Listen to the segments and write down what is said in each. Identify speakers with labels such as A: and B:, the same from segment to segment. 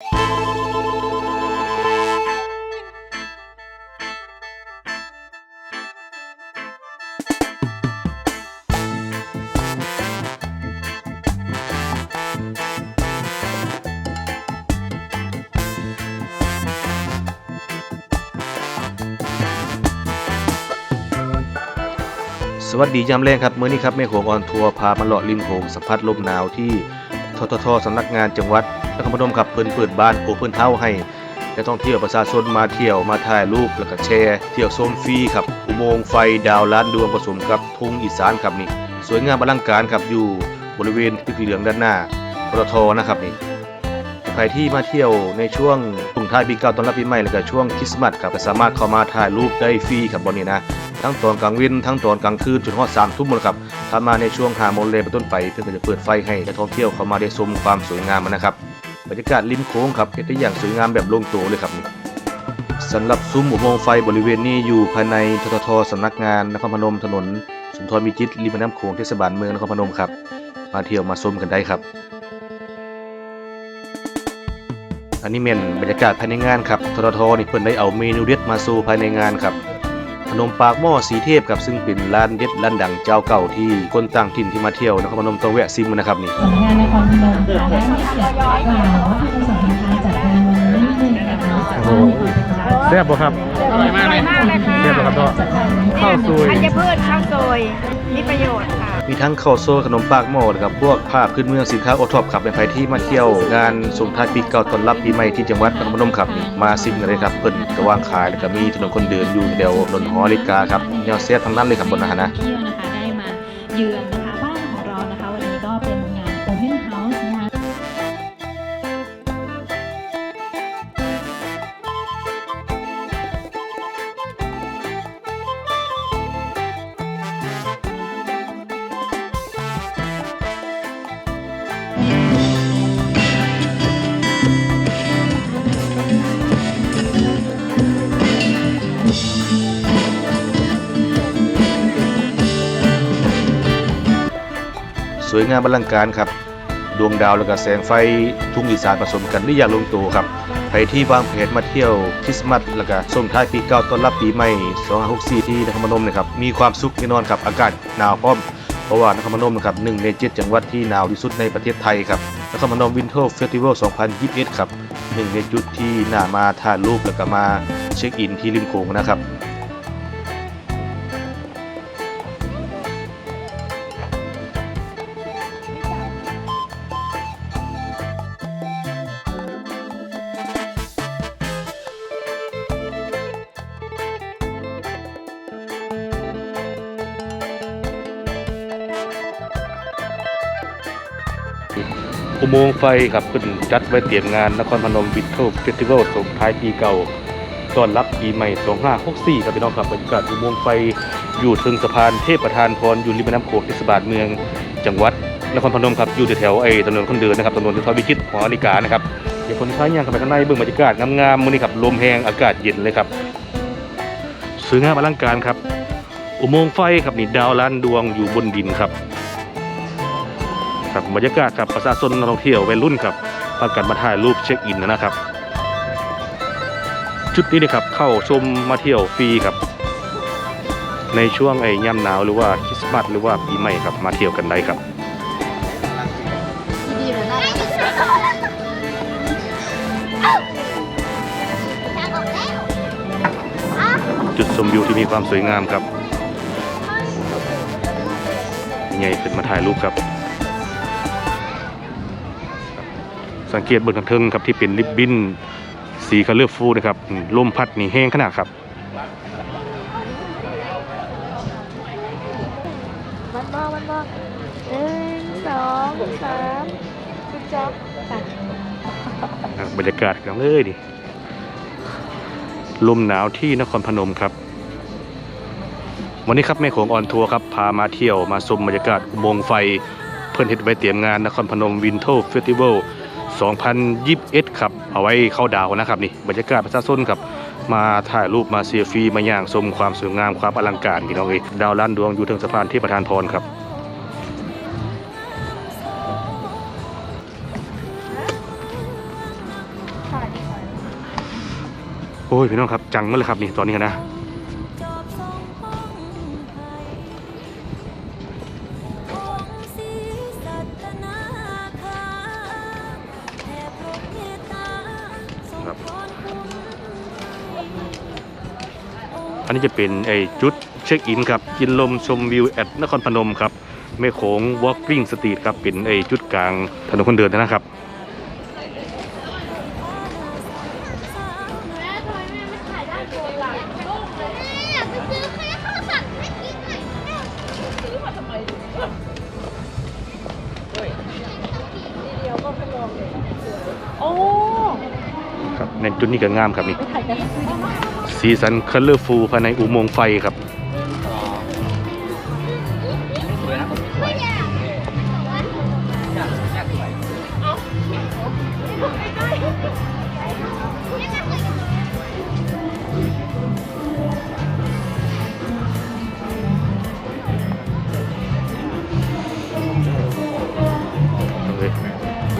A: สวัสดียามแรงครับ มื้อนี้ครับแม่โขงออนทัวร์พามาเลาะริมโขงสัมผัสลมหนาวที่ ทททสำนักงานจังหวัดนครพนมครับเพิ่นเปิดบ้านโอเพิ่นเฮาให้นักท่องเที่ยวประชาชนมาเที่ยวมาถ่ายรูปแล้วก็แชร์เที่ยวชมฟรีครับอุโมงค์ไฟดาวล้านดวงผสมกับทุ่งอีสานครับนี่สวยงามอลังการครับอยู่บริเวณตึกเหลืองด้านหน้าปตทนะครับนี่ใครที่มาเที่ยวในช่วงส่งท้ายปีเก่าต้อนรับปีใหม่แล้วก็ช่วงคริสต์มาสครับก็สามารถเข้ามาถ่ายรูปได้ฟรีครับบนนี้นะทั้งตอนกลางวันทั้งตอนกลางคืนจนฮอด3ทุ่มเลยครับ ถ้ามาในช่วง5โมงเย็นเป็นต้นไปเพื่อจะเปิดไฟให้นักท่องเที่ยวเข้ามาได้ชมความสวยงามนะครับบรรยากาศริมโค้งครับเฮ็ดได้อย่างสวยงามแบบลงตัวเลยครับนี่สำหรับซุ้มอุโมงค์ไฟบริเวณนี้อยู่ภายในทททสำนักงานนครพนมถนนสุนทรมีจิตริมน้ำโขงเทศบาลเมืองนครพนมครับมาเที่ยวมาชมกันได้ครับ อันนี้เป็นบรรยากาศภายในงานครับทททนี่เพิ่นได้เอาเมนูเด็ดมาสู่ภายในงานครับ นมปากหม้อสีเทพครับซึ่งเป็นร้านเด็ดร้านดังเจ้าเก่าที่คนต่างถิ่นที่มาเที่ยวนครพนมต้องแวะซิมนะครับนี่
B: สำนักงานนครพนมค่ะได้มีเกียรติกล่าวว่าที่ประสงค์การจัดงานวันนี้นิดนึงนะคะ
A: โอ้โหแซ่บบ่ครับ
B: อร่อยมากเลยค่ะ
A: แซ่บบ่ครับพ่อข้าวสวย
C: ธัญพืชข้าวซอยมีประโยชน์ค่ะ
A: มีทั้งข้าวโซ่ขนมปากหม้อนะครับพวกภาพื้นเมืองสินค้าโอท็อปครับเป็นใครที่มาเที่ยวงานส่งท้ายปีเก่าต้อนรับปีใหม่ที่จังหวัดนครพนมครับนี่มาซิมกันเลยครับเพิ่นกระวางขายแล้วก็มีถนนคนเดินอยู่แถวถนนหอริกาครับแนวเสียทั้งนั้นเลยครับบนนะฮะนะ
B: เที่ยวนะคะได้มาเยือนะคะบ้าน
A: สวยงามอลังการครับ ดวงดาวแล้วก็แสงไฟทุ่งอีสานผสมกันได้อย่างลงตัวครับใครที่วางแผนมาเที่ยวคริสต์มาสแล้วก็ส่งท้ายปีเก่าต้อนรับปีใหม่2564ที่นครพนมนะครับมีความสุขแน่นอนครับอากาศหนาวพร้อมเพราะว่านครพนมนะครับหนึ่งในเจ็ดจังหวัดที่หนาวที่สุดในประเทศไทยครับนครพนมวินเทอร์เฟสติวัล2021 ครับหนึ่งในจุดที่น่ามาถ่ายรูปแล้วก็มาเช็คอินที่ริมโขงนะครับ อุโมงค์ไฟครับเพิ่นจัดไว้เตรียมงานนครพนมวินเทอร์เฟสติวัลส่งท้ายปีเก่าต้อนรับปีใหม่ 2564 ครับพี่น้องครับบรรยากาศอุโมงค์ไฟอยู่ถึงสะพานเทพประธานพรอยู่ริมแม่น้ำโขงเทศบาลเมือง จังหวัดนครพนมครับอยู่แถวไอ้ถนนคนเดินนะครับถนนทวิชิตหอนาฬิกานะครับเดี๋ยวคนท้ายย่างเข้าไปข้างในเบิ่งบรรยากาศงามๆมื้อนี้ครับลมแรงอากาศเย็นเลยครับสวยงามอลังการครับ อุโมงค์ไฟครับนี่ดาวล้านดวงอยู่บนดินครับ ครับบรรยากาศครับประชาชนนักท่องเที่ยววัยรุ่นครับพากันมาถ่ายรูปเช็คอินนะครับจุดนี้นะครับเข้าชมมาเที่ยวฟรีครับ ในช่วงไอ้ย่ำหนาวหรือว่าคริสต์มาสหรือว่าปีใหม่ครับมาเที่ยวกันได้ครับจุดชมวิวที่มีความสวยงามครับยังไงขึ้นมาถ่ายรูปครับ สังเกตเบนทางเทิงครับที่เป็นริบบิ้นสีคัลเลอร์ฟูนะครับอืมลมพัดนี่แห้งขนาดครับ
C: วันบอวันบอหนึ่งสองสามคุณจ๊อบไป
A: อะบรรยากาศกันเลยดิลมหนาวที่นครพนมครับ วันนี้ครับแม่โขงออนทัวร์ครับพามาเที่ยวมาชมบรรยากาศอุโมงค์ไฟ เพื่อนเฮ็ดไว้เตรียมงานนครพนมวินเทอร์เฟสติวัล 2021ครับเอาไว้เข้าดาวนะครับนี่บรรยากาศประชาชนครับมาถ่ายรูปมาเซลฟี่มาย่างชมความสวยงามความอลังการพี่น้องเอ้ดาวล้านดวงอยู่ถึงสะพานที่ประธานพรครับโอ้ยพี่น้องครับจังมากเลยครับนี่ตอนนี้นะ
D: อัน
A: นี้จะเป็นไอ้จุดเช็คอินครับกินลมชมวิวแอดนครพนมครับแม่โขง walking street ครับเป็นไอ้จุดกลางถนนคนเดินนะครับ
C: โอ้
A: ครับในจุดนี้ก็งามครับนี่สีสันคัลเลอร์ฟูภายในอุโมงค์ไฟครับ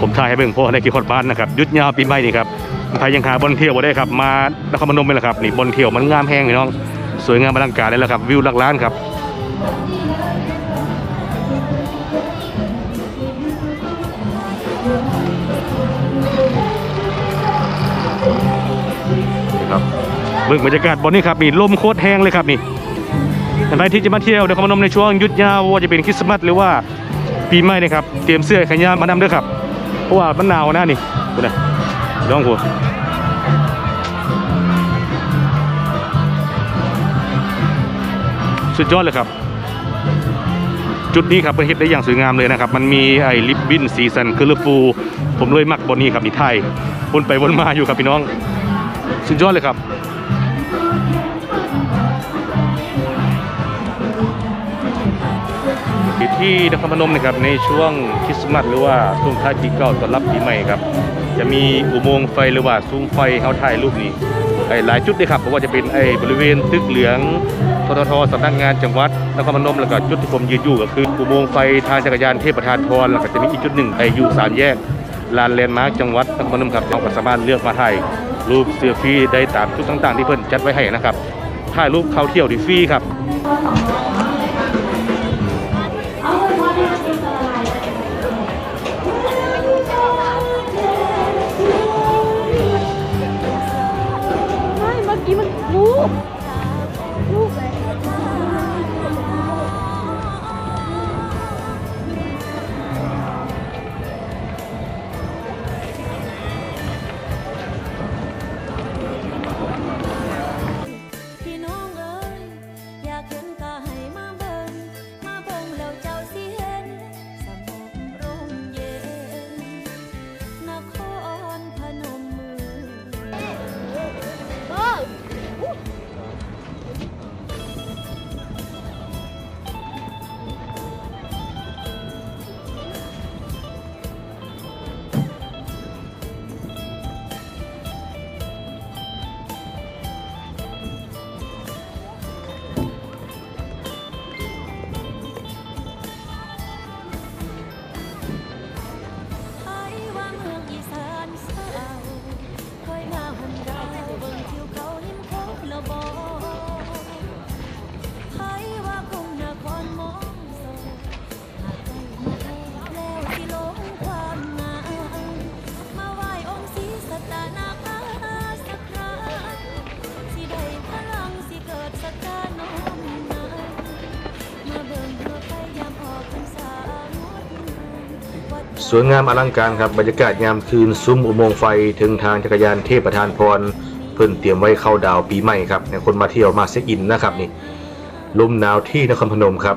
A: ผมถ่ายให้เบิ่งพราะในกี่คนบ้านนะครับยุดยาวปีใหม่นี่ครับ ใครยังหาบอลเที่ยวบ่ได้ครับ มานครพนมไปแล้วครับนี่บอลเที่ยวมันงามแห้งพี่น้อง สวยงามอลังการเลยแหละครับ วิวหลักล้านครับนี่ครับเบิ่งบรรยากาศบนนี้ครับนี่ลมโคตรแห้งเลยครับนี่ใครที่จะมาเที่ยวนครพนมในช่วงยุดยาวว่าจะเป็นคริสต์มาสหรือว่าปีใหม่นะครับเตรียมเสื้อแขนยาวมานำด้วยครับเพราะว่ามันหนาวนะนี่คุณนะ น้องหัวสุดยอดเลยครับ จุดนี้ครับเป็นเฮ็ดได้อย่างสวยงามเลยนะครับ มันมีไอ้ลิปบินสีสันคือลฟูผมเลยมักบนนี้ครับนี่ไทยวนไปวนมาอยู่ครับพี่น้อง สุดยอดเลยครับที่นครพนมนะครับในช่วงคริสต์มาสหรือว่าช่วงท้ายปีเก่าต้อนรับปีใหม่ครับ จะมีอุโมงค์ไฟหรือว่าซุ้มไฟเฮาถ่ายรูปนี้ไอ้หลายจุดเลยครับเพราะว่าจะเป็นไอ้บริเวณตึกเหลืองทททสำนักงานจังหวัดนครพนมแล้วก็จุดที่ผมยืนอยู่ก็คืออุโมงค์ไฟทางจักรยานเทพประธานพรแล้วก็จะมีอีกจุดหนึ่งไอ้อยู่สามแยกลานแลนด์มาร์คจังหวัดนครพนมครับเราก็สามารถเลือกมาถ่ายรูปเซลฟี่ได้ตามจุดต่างๆ ที่เพิ่นจัดไว้ให้นะครับถ่ายรูปเข้าเที่ยวดีฟรีครับ
C: มื่อ
D: วัดสวยงาม
A: อลังการครับบรรยากาศยามคืนซุ้มอุโมงค์ไฟถึงทางจักรยานเทพประธานพรเพื่อนเตรียมไว้เข้าดาวปีใหม่ครับในคนมาเที่ยวมาเช็คอินนะครับนี่ลมหนาวที่นครพนมครั
D: บ